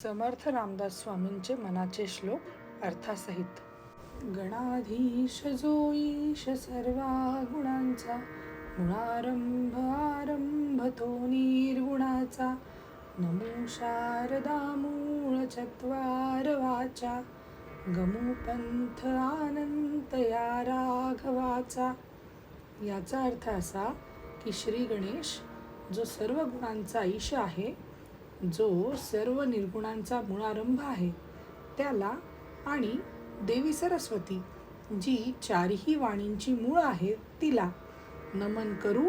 समर्थ रामदास स्वामींचे मनाचे श्लोक अर्थासहित. गणाधीश जो ईश सर्वा गुणांचा गुणारंभ आरंभ तो निर्गुणाचा नमो शारदा मूळ चत्वार वाचा गमू पंथ आनंत या राघवाचा याचा अर्थ असा की श्री गणेश जो सर्व गुणांचा ईश आहे जो सर्व निर्गुणांचा मूळारंभ आहे त्याला आणि देवी सरस्वती जी चारही वाणींची मूळ आहे तिला नमन करू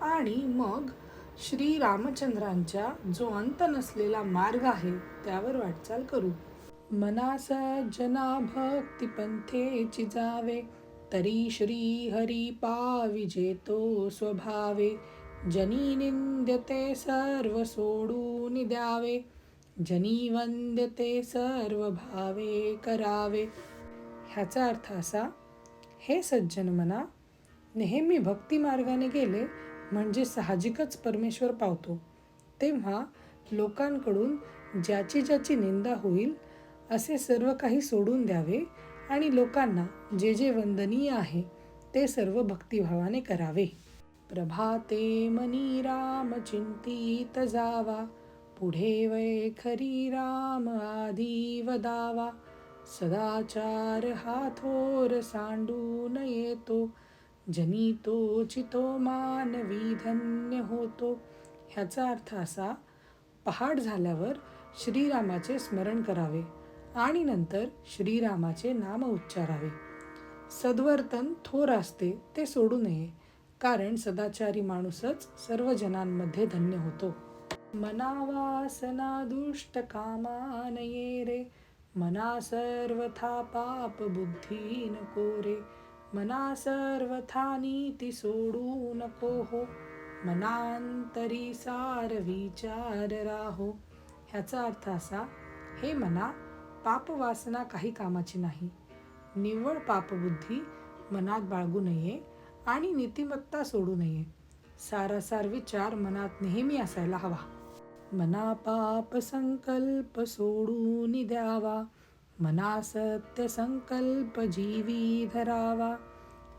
आणि मग श्री रामचंद्रांच्या जो अंत नसलेला मार्ग आहे त्यावर वाटचाल करू. मनास जना भक्ती पंथेची जावे तरी श्री हरी पाविजेतो स्वभावे जनी निंद्यते सर्व सोडून द्यावे. जनी वंद्यते सर्व भावे करावे. ह्याचा अर्थ असा हे सज्जन मना नेहमी भक्ती मार्गाने गेले म्हणजे साहजिकच परमेश्वर पावतो. तेव्हा लोकांकडून ज्याची ज्याची निंदा होईल असे सर्व काही सोडून द्यावे आणि लोकांना जे जे वंदनीय आहे ते सर्व भक्तिभावाने करावे. प्रभाते मनी राम चिंतित जावा पुढे वै खरी राम आधी वदावा सदाचार हा थोर सांडून येतो जनी तो चितो मानवी धन्य होतो ह्याचा अर्थ असा पहाट झाल्यावर श्रीरामाचे स्मरण करावे आणि नंतर श्रीरामाचे नाम उच्चारावे. सद्वर्तन थोर असते ते सोडू नये. कारण सदाचारी माणूसच सर्व जनांमध्ये धन्य होतो. मनावासना दुष्ट कामानये रे. मना सर्वथा पाप बुद्धी नको रे. मना सर्वथा नीती सोडू नको हो. मनांतरी सार विचार राहो. ह्याचा अर्थ असा हे मना पापवासना काही कामाची नाही. निव्वळ पापबुद्धी मनात बाळगू नये. आणि नीतिमत्ता सोडू नये. सारासार विचार मनात नेहमी असायला हवा. मना पाप संकल्प सोडून द्यावा. मना सत्य संकल्प जीवी धरावा.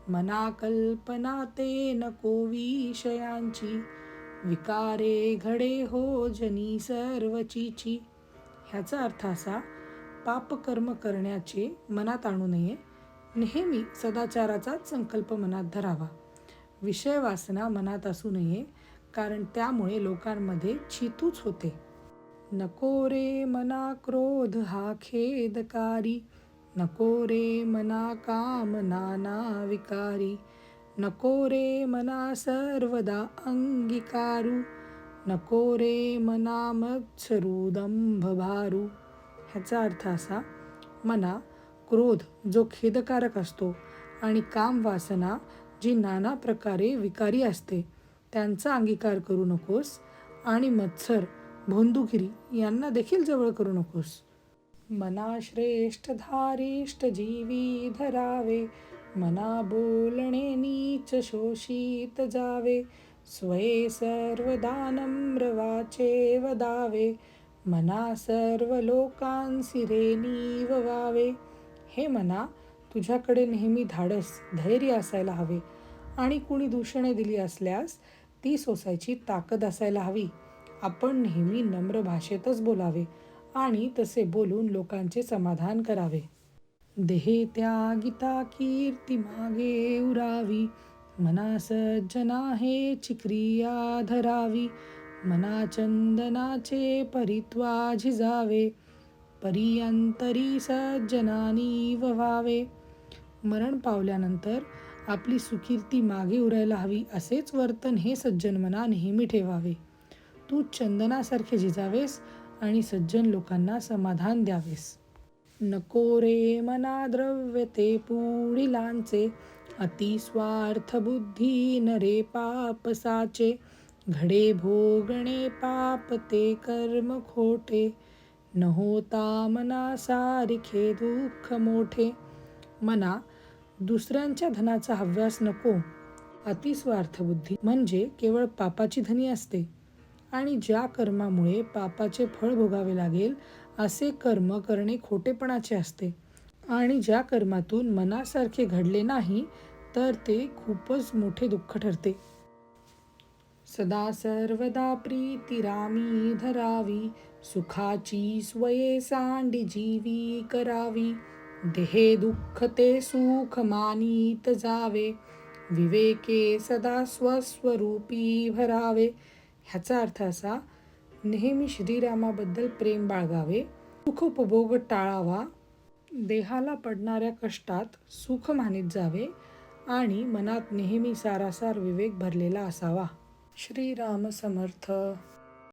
मना कल्पना ते नको विषयांची. विकारे घडे हो जनी सर्वचीची. ह्याचा अर्थ असा पापकर्म करण्याचे मनात आणू नये. नेहमी सदाचाराचाच संकल्प मनात धरावा. विषय वासना मनात असू नये कारण त्यामुळे लोकांमध्ये छितूच होते. नको रे मना क्रोध हा खेदकारी नको रे मना काम नाना विकारी नको रे मना सर्वदा अंगीकारू नको रे मना मत्सरू दंभ भारू ह्याचा अर्थ असा मना क्रोध जो खेदकारक असतो आणि काम वासना जी नाना प्रकारे विकारी असते त्यांचा अंगीकार करू नकोस आणि मत्सर भोंदुगिरी यांना देखील जवळ करू नकोस. मना श्रेष्ठ धारिष्ठ जीवी धरावे मना बोलणे नीच शोषित जावे स्वये सर्वदानम्र वाचे वदावे मना सर्व लोकांसी रे नीववावे हे मना तुझ्याकडे नेहमी धाडस धैर्य असायला हवे. आणि कुणी दूषणे दिली असल्यास ती सोसायची ताकद असायला हवी. आपण नेहमी नम्र भाषेतच बोलावे आणि तसे बोलून लोकांचे समाधान करावे. देहे त्यागिता कीर्ती मागे उरावी. मना सज्जना हे चिक्रिया धरावी. मना चंदनाचे परित्वा झिजावे. परियंतरी सज्जनानी व्हावे मरण पावल्यानंतर आपली सुकीर्ती मागे उरायला हवी असेच वर्तन हे सज्जन मना नेहमी ठेवावे. तू चंदनासारखे झिजावेस आणि सज्जन लोकांना समाधान द्यावेस. नको रे मना द्रव्य ते पुढिलांचे अति स्वार्थ बुद्धी नरे पाप साचे. घडे भोगणे पाप ते कर्म खोटे. न होता मनासारिखे दुःख मोठे. मना दुसऱ्यांच्या धनाचा हव्यास नको. अतिस्वार्थ बुद्धी म्हणजे केवळ पापाची धनी असते. आणि ज्या कर्मामुळे पापाचे फळ भोगावे लागेल असे कर्म करणे खोटेपणाचे असते. आणि ज्या कर्मातून मनासारखे घडले नाही तर ते खूपच मोठे दुःख ठरते. सदा सर्वदा प्रीतिरामी धरावी सुखाची स्वये सांडी जीवी करावी. देहे दुःख ते सुख मानीत जावे विवेके सदा स्वस्वरूपी भरावे. ह्याचा अर्थ असा नेहमी श्रीरामाबद्दल प्रेम बाळगावे सुख उपभोग टाळावा देहाला पडणाऱ्या कष्टात सुख मानित जावे आणि मनात नेहमी सारासार विवेक भरलेला असावा. श्रीराम समर्थ